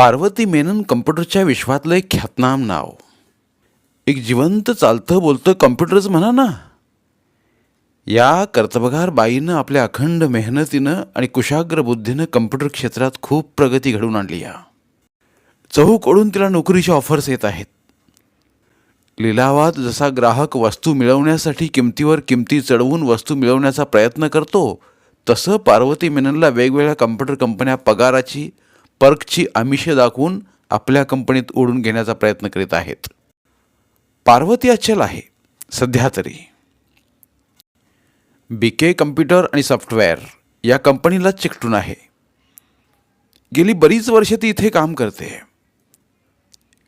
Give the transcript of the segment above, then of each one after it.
पार्वती मेनन कम्प्युटरच्या विश्वातलं एक ख्यातनाम नाव. एक जिवंत चालतं बोलतं कम्प्युटरच म्हणा ना. या कर्तबगार बाईनं आपल्या अखंड मेहनतीनं आणि कुशाग्र बुद्धीनं कम्प्युटर क्षेत्रात खूप प्रगती घडवून आणली या. चहूकडून तिला नोकरीच्या ऑफर्स येत आहेत. लिलावात जसा ग्राहक वस्तू मिळवण्यासाठी किमतीवर किमती चढवून वस्तू मिळवण्याचा प्रयत्न करतो तसं पार्वती मेननला वेगवेगळ्या कम्प्युटर कंपन्या पगाराची पर्कची आमिषे दाखवून आपल्या कंपनीत ओढून घेण्याचा प्रयत्न करीत आहेत. पार्वती अचल आहे सध्या तरी. बी के कम्प्युटर आणि सॉफ्टवेअर या कंपनीला चिकटून आहे. गेली बरीच वर्षे ती इथे काम करते.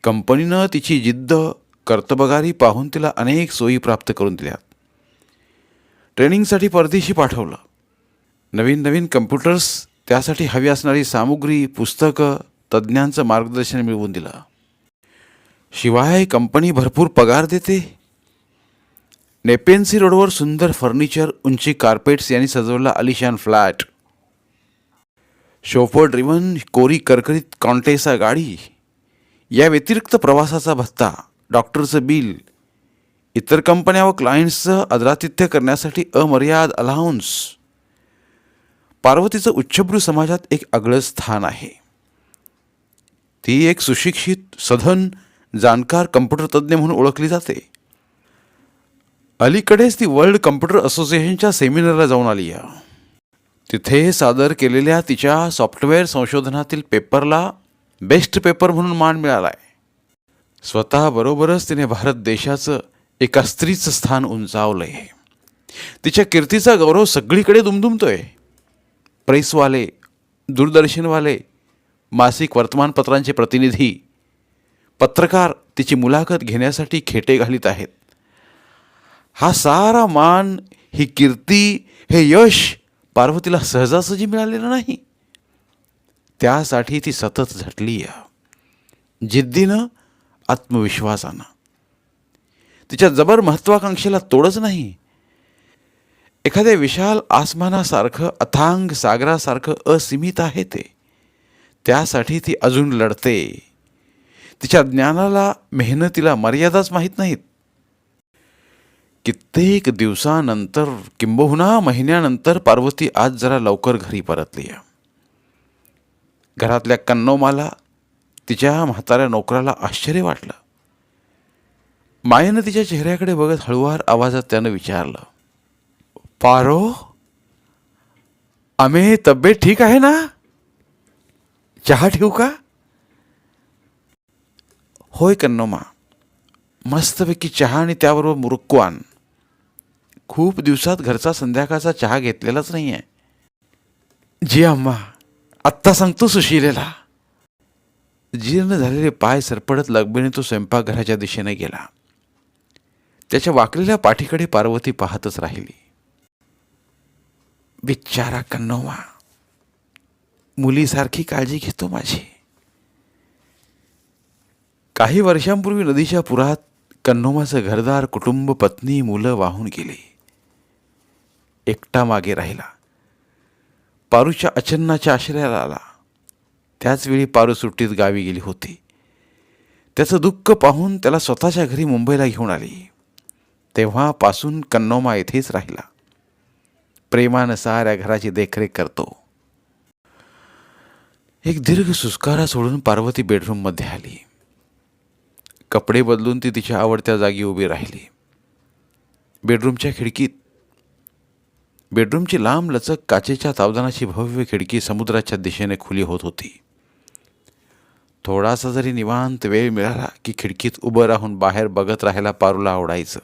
कंपनीनं तिची जिद्द कर्तबगारी पाहून तिला अनेक सोयी प्राप्त करून दिल्यात. ट्रेनिंगसाठी परदेशी पाठवलं. नवीन नवीन कम्प्युटर्स त्यासाठी हवी असणारी सामुग्री पुस्तकं तज्ज्ञांचं मार्गदर्शन मिळवून दिलं. शिवाय कंपनी भरपूर पगार देते. नेपेन्सी रोडवर सुंदर फर्निचर उंची कार्पेट्स यांनी सजवला अलिशान फ्लॅट. शोफर ड्रिव्हन कोरी करकरीत कॉन्टेसा गाडी. या व्यतिरिक्त प्रवासाचा भत्ता डॉक्टरचं बिल. इतर कंपन्या व क्लायंट्सचं अदरातिथ्य करण्यासाठी अमर्याद अलाउन्स पार्वतीचं उच्चभ्रू समाजात एक आगळं स्थान आहे. ती एक सुशिक्षित सधन जाणकार कम्प्युटर तज्ज्ञ म्हणून ओळखली जाते. अलीकडेच ती वर्ल्ड कम्प्युटर असोसिएशनच्या सेमिनारला जाऊन आली आहे. तिथे सादर केलेल्या तिच्या सॉफ्टवेअर संशोधनातील पेपरला बेस्ट पेपर म्हणून मान मिळाला आहे स्वतःबरोबरच तिने भारत देशाचं एका स्त्रीचं स्थान उंचावलं आहे तिच्या कीर्तीचा गौरव सगळीकडे दुमदुमतोय. प्रेसवाले दूरदर्शनवाले मासिक वर्तमानपत्रांचे प्रतिनिधी पत्रकार तिची मुलाखत घेण्यासाठी खेटे घालीत आहेत. हा सारा मान ही कीर्ती हे यश पार्वतीला सहजासहजी मिळालेलं नाही. त्यासाठी ती सतत झटली आहे जिद्दीनं आत्मविश्वासानं. तिच्या जबर महत्वाकांक्षेला तोडच नाही. एखाद्या विशाल आसमानासारखं अथांग सागरासारखं असीमित आहे ते. त्यासाठी ती अजून लढते. तिच्या ज्ञानाला मेहनतीला मर्यादाच माहीत नाहीत. कित्येक दिवसानंतर किंबहुना महिन्यानंतर पार्वती आज जरा लवकर घरी परतली. आहे घरातल्या कन्नोमाला तिच्या म्हाताऱ्या नोकराला आश्चर्य वाटलं. मायेनं तिच्या चेहऱ्याकडे बघत हळुवार आवाजात त्यानं विचारलं पारो आम्ही तब्येत ठीक आहे ना? चहा ठेवू का? होय कन्नोमा मस्तपैकी चहा आणि त्याबरोबर मुरुक्वान खूप दिवसात घरचा संध्याकाळचा चहा घेतलेलाच नाही आहे जी अम्मा आत्ता सांगतो सुशिलेला. जीर्ण झालेले पाय सरपडत लगबीने तो स्वयंपाकघराच्या दिशेने गेला. त्याच्या वाकलेल्या पाठीकडे पार्वती पाहतच राहिली. बिचारा कन्नोमा मुलीसारखी काळजी घेतो माझी. काही वर्षांपूर्वी नदीच्या पुरात कन्नोमाचं घरदार कुटुंब पत्नी मुलं वाहून गेली. एकटा मागे राहिला. पारूच्या अचन्नाच्या आश्रयाला आला. त्याचवेळी पारू सुट्टीत गावी गेली होती. त्याचं दुःख पाहून त्याला स्वतःच्या घरी मुंबईला घेऊन आली. तेव्हापासून कन्नोमा येथेच राहिला. प्रेमानं साऱ्या घराची देखरेख करतो. एक दीर्घ सुस्कारा सोडून पार्वती बेडरूममध्ये आली. कपडे बदलून ती तिच्या आवडत्या जागी उभी राहिली. बेडरूमच्या खिडकीत बेडरूमची लांब लचक काचेच्या तावदानाची भव्य खिडकी समुद्राच्या दिशेने खुली होत होती. थोडासा जरी निवांत वेळ मिळाला की खिडकीत उभं राहून बाहेर बघत राहायला पारूला आवडायचं.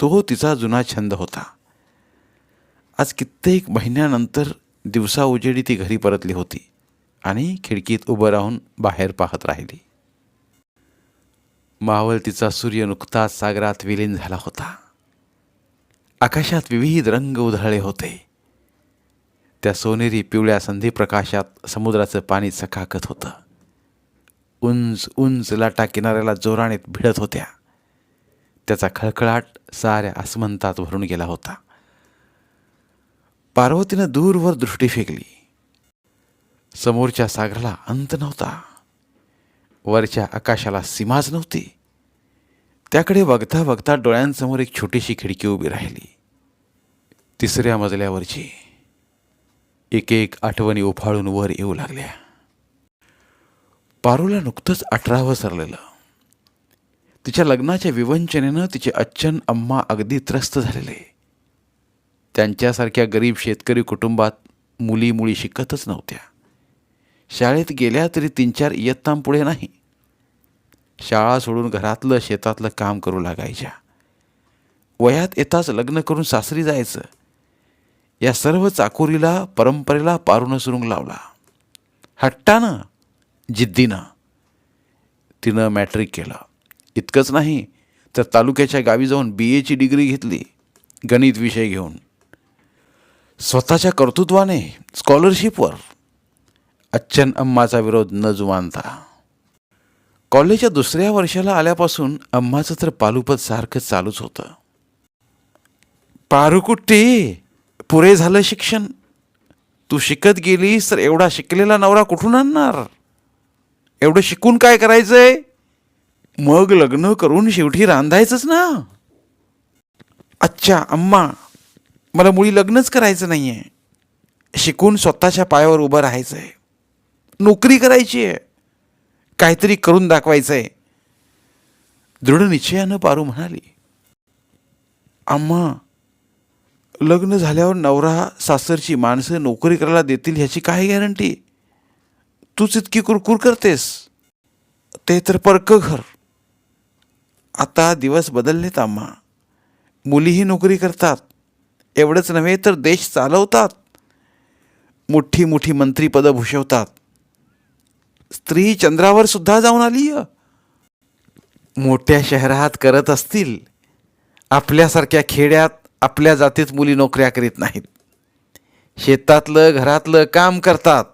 तो तिचा जुना छंद होता. आज कित्येक महिन्यानंतर दिवसा उजेडी ती घरी परतली होती आणि खिडकीत उभं राहून बाहेर पाहत राहिली. मावळतीचा सूर्य नुकताच सागरात विलीन झाला होता. आकाशात विविध रंग उधळले होते. त्या सोनेरी पिवळ्या संधीप्रकाशात समुद्राचं पाणी चकाकत होतं. उंच उंच लाटा किनाऱ्याला जोराने भिडत होत्या. त्याचा खळखळाट साऱ्या आसमंतात भरून गेला होता. पार्वतीनं दूरवर दृष्टी फेकली. समोरच्या सागराला अंत नव्हता. वरच्या आकाशाला सीमाच नव्हती. त्याकडे बघता बघता डोळ्यांसमोर एक छोटीशी खिडकी उभी राहिली. तिसऱ्या मजल्यावरची एक एक आठवणी उफाळून वर येऊ लागल्या. पारूला नुकतंच अठरावं सरलेलं. तिच्या लग्नाच्या विवंचनेनं तिचे अच्छन अम्मा अगदी त्रस्त झालेले. त्यांच्यासारख्या गरीब शेतकरी कुटुंबात मुली मुली शिकतच नव्हत्या. शाळेत गेल्या तरी तीन चार इयत्ताम पुढे नाही. शाळा सोडून घरातलं शेतातलं काम करू लागायच्या. वयात येताच लग्न करून सासरी जायचं. या सर्व चाकोरीला परंपरेला पारून सुरुंग लावला. हट्टानं जिद्दीनं. तिनं मॅट्रिक केलं. इतकंच नाही तर तालुक्याच्या गावी जाऊन बी एची डिग्री घेतली. गणित विषय घेऊन. स्वतःच्या कर्तृत्वाने स्कॉलरशिपवर अच्छन अम्माचा विरोध न जुमानता कॉलेजच्या दुसऱ्या वर्षाला आल्यापासून अम्माचं तर पालुपत सारखं चालूच होतं. पारुकुट्टी पुरे झालं शिक्षण. तू शिकत गेलीस तर एवढा शिकलेला नवरा कुठून आणणार? एवढं शिकून काय करायचंय? मग लग्न करून शेवटी रांधायचंच ना. अच्छा अम्मा मला मुळी लग्नच करायचं नाही आहे शिकून स्वतःच्या पायावर उभं राहायचं आहे नोकरी करायची आहे. काहीतरी करून दाखवायचं आहे दृढ निश्चयानं पारू म्हणाली आम्हा लग्न झाल्यावर नवरा सासरची माणसं नोकरी करायला देतील ह्याची काय गॅरंटी? तूच इतकी कुरकुर करतेस. ते तर परकं घर. आता दिवस बदललेत आम्हा मुलीही नोकरी करतात. एवढंच नव्हे तर देश चालवतात. मोठी मोठी मंत्रीपदं भूषवतात. स्त्री चंद्रावर सुद्धा जाऊन आली मोठ्या शहरात करत असतील. आपल्यासारख्या खेड्यात आपल्या जातीत मुली नोकऱ्या करीत नाहीत. शेतातलं घरातलं काम करतात.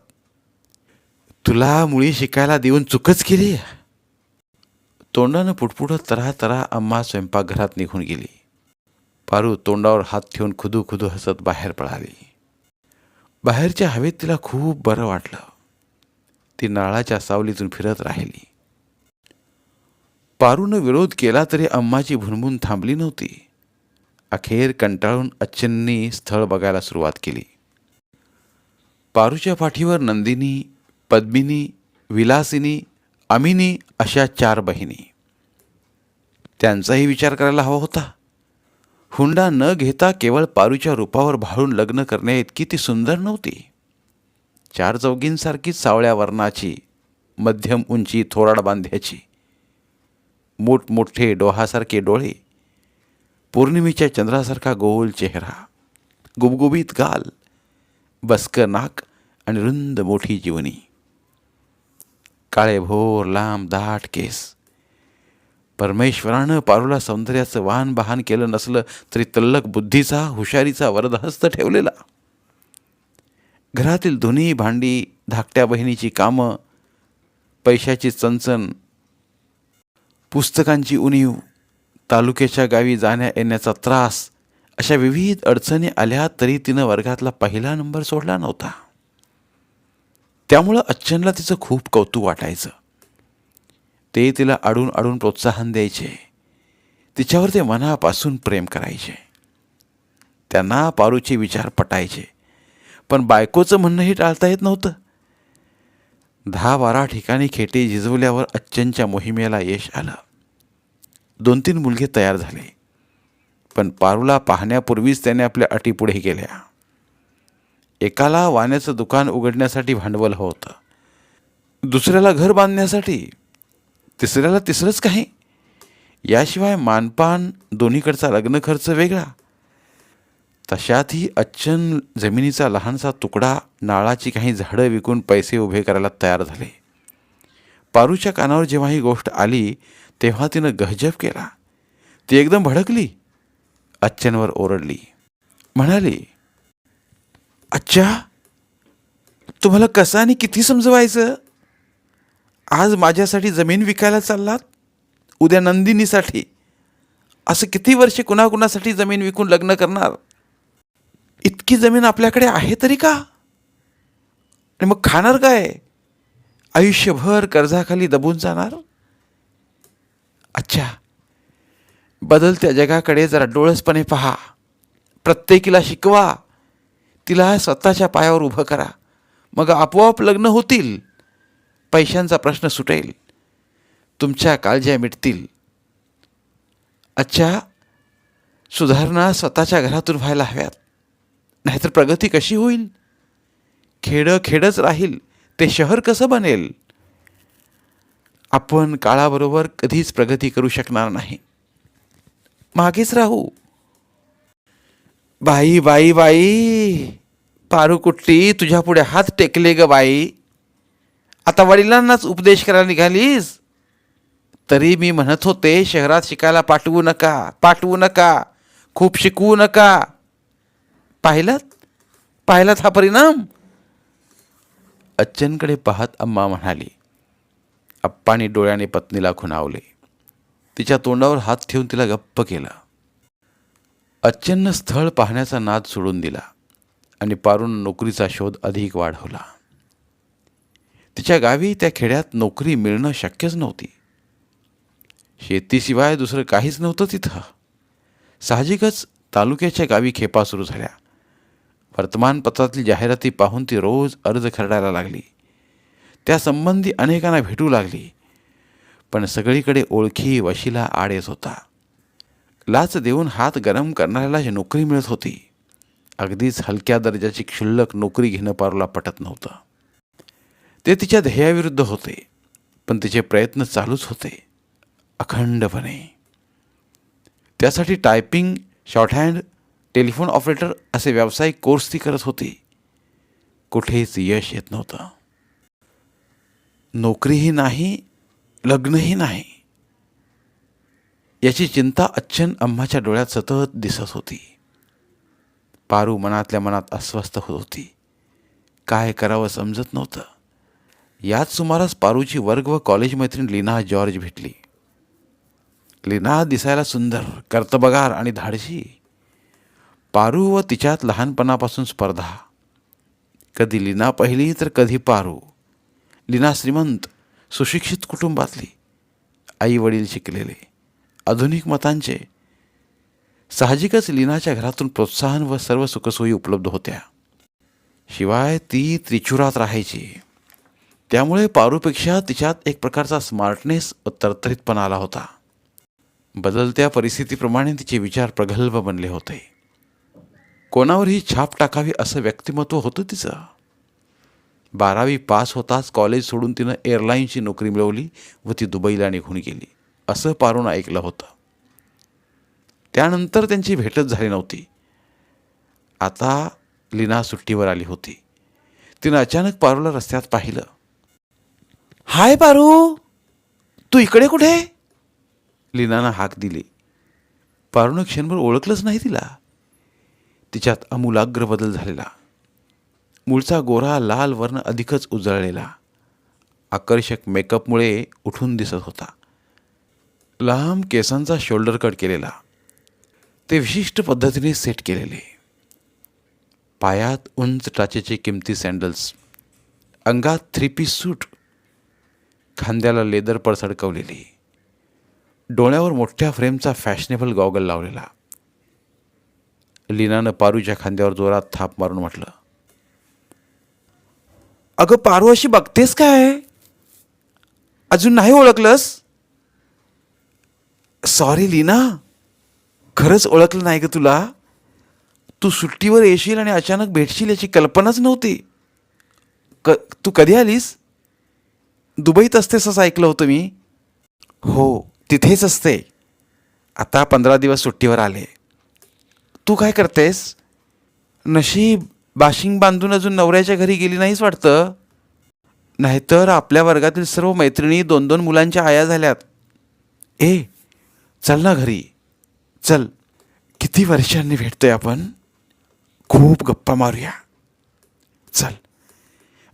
तुला मुळी शिकायला देऊन चुकच केली तोंडानं पुटपुटत तरा तरा अम्मा स्वयंपाकघरात निघून गेली. पारू तोंडावर हात ठेवून खुदू खुदू हसत बाहेर पळाली. बाहेरच्या हवेत तिला खूप बरं वाटलं. ती नाळाच्या सावलीतून फिरत राहिली. पारूनं विरोध केला तरी अम्माची भुणभुण थांबली नव्हती. अखेर कंटाळून अच्छन्नी स्थळ बघायला सुरुवात केली. पारूच्या पाठीवर नंदिनी पद्मिनी विलासिनी अमिनी अशा चार बहिणी. त्यांचाही विचार करायला हवा होता. हुंडा न घेता केवळ पारूच्या रूपावर भाळून लग्न करण्या इतकी ती सुंदर नव्हती. चार चौघींसारखीच सावळ्या वर्णाची मध्यम उंची थोराड बांध्याची मोठमोठे डोहासारखे डोळे पौर्णिमेच्या चंद्रासारखा गोल चेहरा गुबगुबीत गाल बसकं नाक आणि रुंद मोठी जीवनी. काळे भोर लांब दाट केस परमेश्वरानं पारूला सौंदर्याचं वाहन बहान केलं नसलं तरी तल्लक बुद्धीचा हुशारीचा वरदहस्त ठेवलेला. घरातील धुनी भांडी धाकट्या बहिणीची कामं पैशाची चणचण पुस्तकांची उणीव तालुक्याच्या गावी जाण्या येण्याचा त्रास अशा विविध अडचणी आल्या तरी तिनं वर्गातला पहिला नंबर सोडला नव्हता. त्यामुळं अच्छनला तिचं खूप कौतुक वाटायचं. ते तिला अडून अडून प्रोत्साहन द्यायचे. तिच्यावर ते मनापासून प्रेम करायचे. त्यांना पारूचे विचार पटायचे. पण बायकोचं म्हणणंही टाळता येत नव्हतं. दहा बारा ठिकाणी खेटे झिजवल्यावर अच्चनच्या मोहिमेला यश आलं. दोन तीन मुलगे तयार झाले. पण पारूला पाहण्यापूर्वीच त्याने आपल्या अटी पुढे केल्या. एकाला वाण्याचं दुकान उघडण्यासाठी भांडवल होतं. दुसऱ्याला घर बांधण्यासाठी तिसऱ्याला तिसरंच काही. याशिवाय मानपान दोन्हीकडचा लग्न खर्च वेगळा. तशातही अच्छन जमिनीचा लहानसा तुकडा नाळाची काही झाडं विकून पैसे उभे करायला तयार झाले. पारूच्या कानावर जेव्हा ही गोष्ट आली तेव्हा तिनं गहजब केला. ती एकदम भडकली. अच्छनवर ओरडली. म्हणाली अच्छा तुम्हाला कसं आणि किती समजवायचं? आज माझ्यासाठी जमीन विकायला चाललात? उद्या नंदिनीसाठी. असं किती वर्षे कुणाकुणासाठी जमीन विकून लग्न करणार? इतकी जमीन आपल्याकडे आहे तरी का? आणि मग खाणार काय? आयुष्यभर कर्जाखाली दबून जाणार? अच्छा. बदलत्या जगाकडे जरा डोळसपणे पहा. प्रत्येकीला शिकवा. तिला स्वतःच्या पायावर उभं करा. मग आपोआप लग्न होतील. पैशांचा प्रश्न सुटेल. तुमच्या काळज्या मिटतील. अच्छा सुधारणा स्वतःच्या घरातून व्हायला हव्यात. नाहीतर प्रगती कशी होईल? खेडं खेडच राहील ते शहर कसं बनेल? आपण काळाबरोबर कधीच प्रगती करू शकणार नाही. मागेच राहू. बाई बाई बाई पारू कुट्टी तुझ्या पुढे हात टेकले ग बाई. आता वडिलांनाच उपदेश करायला निघालीस? तरी मी म्हणत होते शहरात शिकायला पाठवू नका पाठवू नका खूप शिकवू नका. पाहिलात पाहिलात हा परिणाम? अच्छनकडे पाहत अम्मा म्हणाली अप्पानी डोळ्याने पत्नीला खुणावले तिच्या तोंडावर हात ठेवून तिला गप्प केला. अच्छननं स्थळ पाहण्याचा नाद सोडून दिला आणि पारून नोकरीचा शोध अधिक वाढवला. तिच्या गावी त्या खेड्यात नोकरी मिळणं शक्यच नव्हती. शेतीशिवाय दुसरं काहीच नव्हतं तिथं. साहजिकच तालुक्याच्या गावी खेपा सुरू झाल्या. वर्तमानपत्रातील जाहिराती पाहून ती रोज अर्ज खरडायला लागली. त्यासंबंधी अनेकांना भेटू लागली. पण सगळीकडे ओळखी वशिला आड येत होता. लाच देऊन हात गरम करणाऱ्याला नोकरी मिळत होती. अगदीच हलक्या दर्जाची क्षुल्लक नोकरी घेणं पारूला पटत नव्हतं. ते तिच्या ध्येयाविरुद्ध होते पण तिचे प्रयत्न चालूच होते. अखंडपणे. त्यासाठी टायपिंग शॉर्टहँड टेलिफोन ऑपरेटर असे व्यावसायिक कोर्स ती करत होती. कुठेच यश येत नव्हतं. नोकरीही नाही लग्नही नाही. याची चिंता अच्छन अम्माच्या डोळ्यात सतत दिसत होती. पारू मनातल्या मनात अस्वस्थ होत होती. काय करावं समजत नव्हतं. याच सुमारास पारूची वर्ग व कॉलेज मैत्रीण लीना जॉर्ज भेटली. लीना दिसायला सुंदर कर्तबगार आणि धाडशी पारू व तिच्यात लहानपणापासून स्पर्धा. कधी लीना पहिली तर कधी पारू. लीना श्रीमंत सुशिक्षित कुटुंबातली. आई वडील शिकलेले आधुनिक मतांचे. साहजिकच लीनाच्या घरातून प्रोत्साहन व सर्व सुखसोयी उपलब्ध होत्या. शिवाय ती त्रिचुरात राहायची. त्यामुळे पारूपेक्षा तिच्यात एक प्रकारचा स्मार्टनेस व तरतरीतपणा आला होता. बदलत्या परिस्थितीप्रमाणे तिचे विचार प्रगल्भ बनले होते. कोणावरही छाप टाकावी असं व्यक्तिमत्व होतं तिचं. बारावी पास होताच कॉलेज सोडून तिनं एअरलाईनची नोकरी मिळवली व ती दुबईला निघून गेली असं पारून ऐकलं होतं. त्यानंतर त्यांची भेटच झाली नव्हती. आता लीना सुट्टीवर आली होती. तिनं अचानक पारूला रस्त्यात पाहिलं. हाय पारू तू इकडे कुठे? लीनानं हाक दिली. पारूनं क्षणभर ओळखलंच नाही तिला. तिच्यात अमूलाग्र बदल झालेला. मूळचा गोरा लाल वर्ण अधिकच उजळलेला. आकर्षक मेकअपमुळे उठून दिसत होता. लांब केसांचा शोल्डर कट केलेला. ते विशिष्ट पद्धतीने सेट केलेले. पायात उंच टाचेचे किमती सँडल्स. अंगात थ्री पीस सूट. खांद्याला लेदर पडसडकवलेली. डोळ्यावर मोठ्या फ्रेमचा फॅशनेबल गॉगल लावलेला. लीनानं पारूच्या खांद्यावर जोरात थाप मारून म्हटलं अगं पारू अशी बघतेस काय? अजून नाही ओळखलंस? सॉरी लीना. खरंच ओळखलं नाही ग तुला. तू सुट्टीवर येशील आणि अचानक भेटशील याची कल्पनाच नव्हती. क तू कधी आलीस? दुबईत असतेस असं ऐकलं होतं मी. हो तिथेच असते. आता पंधरा दिवस सुट्टीवर आले. तू काय करतेस? नशीब बाशिंग बांधून अजून नवऱ्याच्या घरी गेली नाहीच वाटतं? नाहीतर आपल्या वर्गातील सर्व मैत्रिणी दोन दोन मुलांच्या आया झाल्यात. ए चल ना घरी. चल किती वर्षांनी भेटतोय आपण? खूप गप्पा मारूया. चल.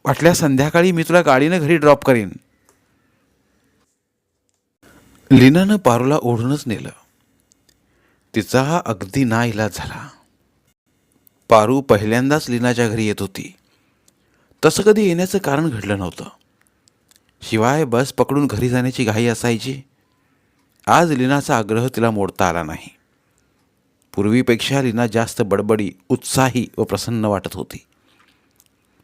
वाटल्या संध्याकाळी मी तुला गाडीनं घरी ड्रॉप करीन. लीनानं पारूला ओढूनच नेलं. तिचा हा अगदी ना इलाज झाला. पारू पहिल्यांदाच लीनाच्या घरी येत होती. तसं कधी येण्याचं कारण घडलं नव्हतं. शिवाय बस पकडून घरी जाण्याची घाई असायची. आज लीनाचा आग्रह तिला मोडता आला नाही. पूर्वीपेक्षा लीना जास्त बडबडी उत्साही व प्रसन्न वाटत होती.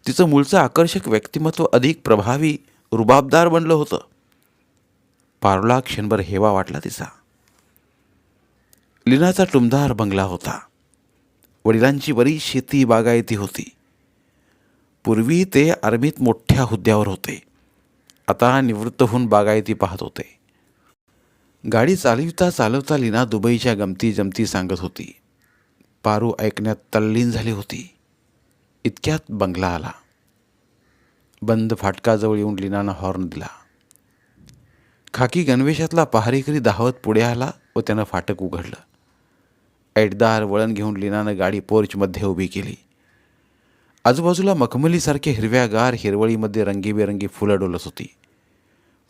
तिचं मूळचं आकर्षक व्यक्तिमत्व अधिक प्रभावी रुबाबदार बनलं होतं. पारुला क्षणभर हेवा वाटला तिचा. लीनाचा टुमदार बंगला होता. वडिलांची बरीच शेती बागायती होती. पूर्वी ते आर्मीत मोठ्या हुद्द्यावर होते. आता निवृत्त होऊन बागायती पाहत होते. गाडी चालविता चालवता लीना दुबईच्या गमती जमती सांगत होती. पारू ऐकण्यात तल्लीन झाली होती. इतक्यात बंगला आला. बंद फाटकाजवळ येऊन लीनानं हॉर्न दिला. खाकी गणवेशातला पहारेकरी धावत पुढे आला व त्यानं फाटक उघडलं. ऐटदार वळण घेऊन लीनानं गाडी पोर्चमध्ये उभी केली. आजूबाजूला मखमलीसारखे हिरव्यागार हिरवळीमध्ये रंगीबेरंगी फुलं डोलत होती.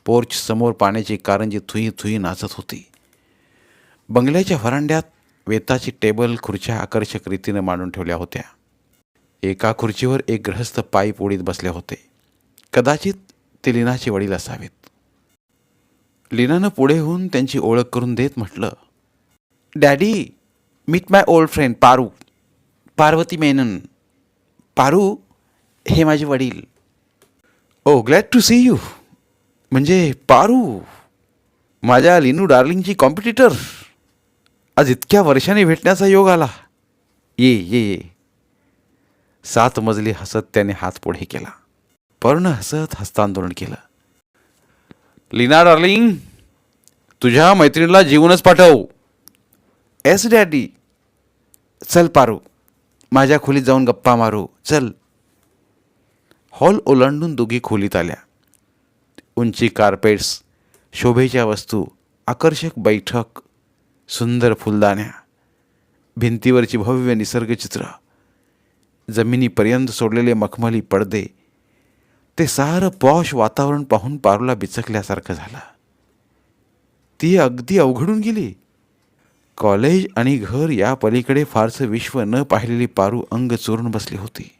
पोर्च समोर पाण्याची कारंजी थुई थुई नाचत होती. बंगल्याच्या व्हरांड्यात वेताची टेबल खुर्च्या आकर्षक रीतीनं मांडून ठेवल्या होत्या. एका खुर्चीवर एक ग्रहस्थ पाईप ओढीत बसले होते. कदाचित ते लीनाचे वडील असावेत. लीनानं पुढे होऊन त्यांची ओळख करून देत म्हटलं daddy meet my old friend Paru. Parvati Menon. Paru हे माझे वडील. Oh glad to see you. म्हणजे पारू माझ्या लिनू डार्लिंगची कॉम्पिटिटर. आज इतक्या वर्षांनी भेटण्याचा योग आला. ये ये ये. सात मजली हसत त्याने हात पुढे केला. पर्ण हसत हस्तांदोलन केलं. लीना डार्लिंग तुझ्या मैत्रिणीला जीवनच पाठव. एस डॅडी चल पारू. माझ्या खोलीत जाऊन गप्पा मारू. चल. हॉल ओलांडून दोघी खोलीत आल्या. उंची कार्पेट्स शोभेच्या वस्तू आकर्षक बैठक सुंदर फुलदाण्या भिंतीवरची भव्य निसर्गचित्र. जमिनीपर्यंत सोडलेले मखमली पडदे ते सारं पॉश वातावरण पाहून पारूला बिचकल्यासारखं झालं. ती अगदी अवघडून गेली. कॉलेज आणि घर या पलीकडे फारसं विश्व न पाहिलेली पारू अंग चोरून बसली होती.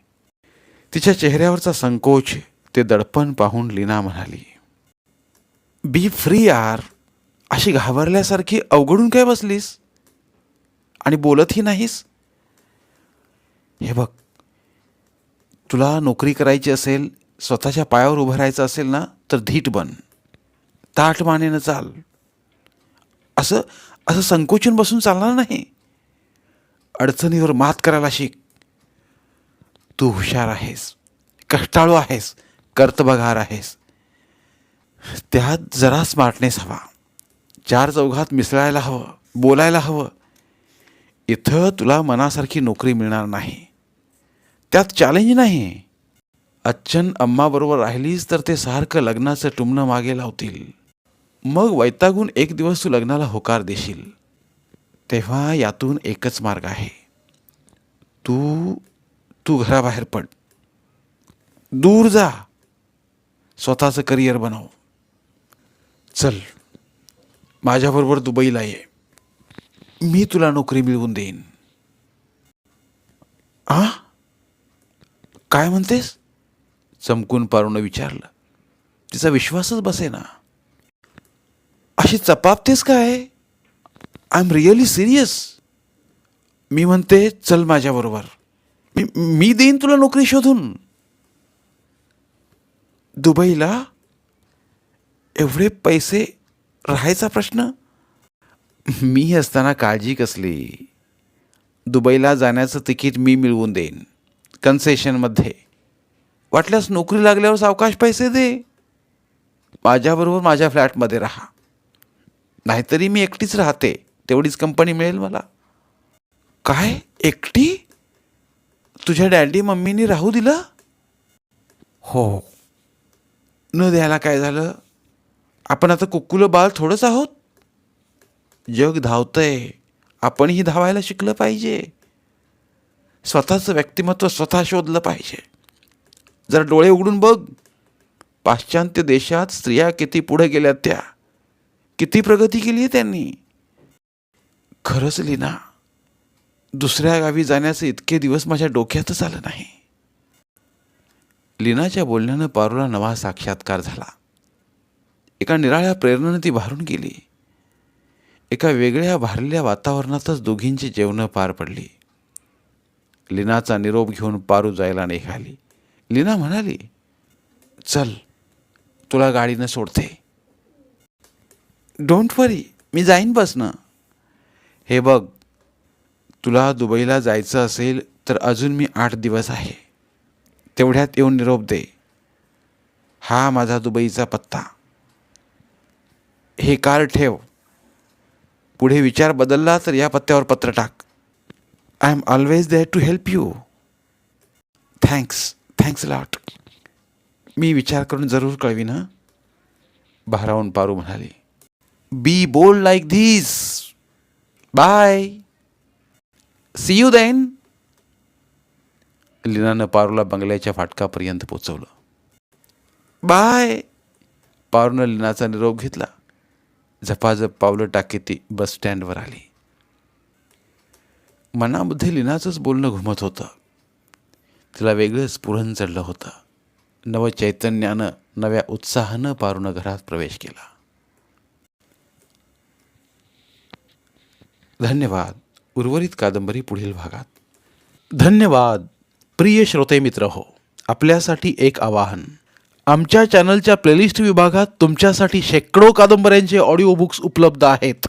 तिच्या चेहऱ्यावरचा संकोच ते दडपण पाहून लीना म्हणाली बी फ्री यार अशी घाबरल्यासारखी अवघडून काय बसलीस? आणि बोलतही नाहीस? हे बघ तुला नोकरी करायची असेल स्वतःच्या पायावर उभं राहायचं असेल ना तर धीट बन. ताठ मानेनं चाल. असं असं संकोचून बसून चालणार नाही. अडचणीवर मात करायला शिक. तू हुशार आहेस कष्टाळू आहेस कर्तबगार आहेस. त्यात जरा स्मार्टनेस हवा. चार चौघात मिसळायला हवं बोलायला हवं. इथं तुला मनासारखी नोकरी मिळणार नाही. त्यात चॅलेंज नाही. अच्छन अम्माबरोबर राहिलीस तर ते सारखं लग्नाचं टुमणं मागे लावतील. मग वैतागून एक दिवस तू लग्नाला होकार देशील. तेव्हा यातून एकच मार्ग आहे. तू तू घराबाहेर पड. दूर जा. स्वतःचं करिअर बनव. चल. माझ्याबरोबर दुबईला ये. मी तुला नोकरी मिळवून देईन. आ? काय म्हणतेस? चमकून पारूनं विचारलं. तिचा विश्वासच बसेना. अशी चपापतेस काय? आय एम रिअली सिरियस मी म्हणते चल माझ्याबरोबर मी मी देईन तुला नोकरी शोधून. दुबईला एवढे पैसे राहायचा प्रश्न? मी असताना काळजी कसली? दुबईला जाण्याचं तिकीट मी मिळवून देईन. कन्सेशनमध्ये वाटल्यास नोकरी लागल्यावर सावकाश पैसे दे. माझ्याबरोबर माझ्या फ्लॅटमध्ये राहा. नाहीतरी मी एकटीच राहते. तेवढीच कंपनी मिळेल मला. काय? एकटी? तुझ्या डॅडी मम्मीनी राहू दिलं? हो. न द्यायला काय झालं? आपण आता कुक्कुलं बाळ थोडंच आहोत? जग धावतंय. आपणही धावायला शिकलं पाहिजे. स्वतःचं व्यक्तिमत्व स्वतः शोधलं पाहिजे. जर डोळे उघडून बघ पाश्चात्य देशात स्त्रिया किती पुढे गेल्या त्या. किती प्रगती केली आहे त्यांनी. खरंच लिना दुसऱ्या गावी जाण्याचे इतके दिवस माझ्या डोक्यातच आलं नाही. लीनाच्या बोलण्यानं पारूला नवा साक्षात्कार झाला. एका निराळ्या प्रेरणेनं ती भारून गेली. एका वेगळ्या भारलेल्या वातावरणातच दोघींची जेवणं पार पडली. लीनाचा निरोप घेऊन पारू जायला निघाली लीना म्हणाली चल तुला गाडीनं सोडते. डोंट वरी मी जाईन बसनं. हे बघ तुला दुबईला जायचं असेल तर अजून मी आठ दिवस आहे. तेवढ्यात येऊन निरोप दे. हा माझा दुबईचा पत्ता. हे कार ठेव. पुढे विचार बदलला तर या पत्त्यावर पत्र टाक. I am always there to help you thanks thanks lot मी विचार करून जरूर कळवीन हं. भारावून पारू म्हणाली. Be bold like this bye see you then लीनानं पारूला बंगल्याच्या फाटकापर्यंत पोचवलं. बाय पारूनं लीनाचा निरोप घेतला. झपाझप पावलं टाकीत ती बस स्टँडवर आली. मनामध्ये लिनाचंच बोलणं घुमत होतं. तिला वेगळं स्फुरण चढलं होतं. नवचैतन्यानं नव्या उत्साहानं पारूनं घरात प्रवेश केला. धन्यवाद. उर्वरित कादंबरी पुढील भागात. धन्यवाद. प्रिय श्रोते मित्र हो आपल्यासाठी एक आवाहन. आमच्या चॅनलच्या प्लेलिस्ट विभागात तुमच्यासाठी शेकडो कादंबऱ्यांचे ऑडिओ बुक्स उपलब्ध आहेत.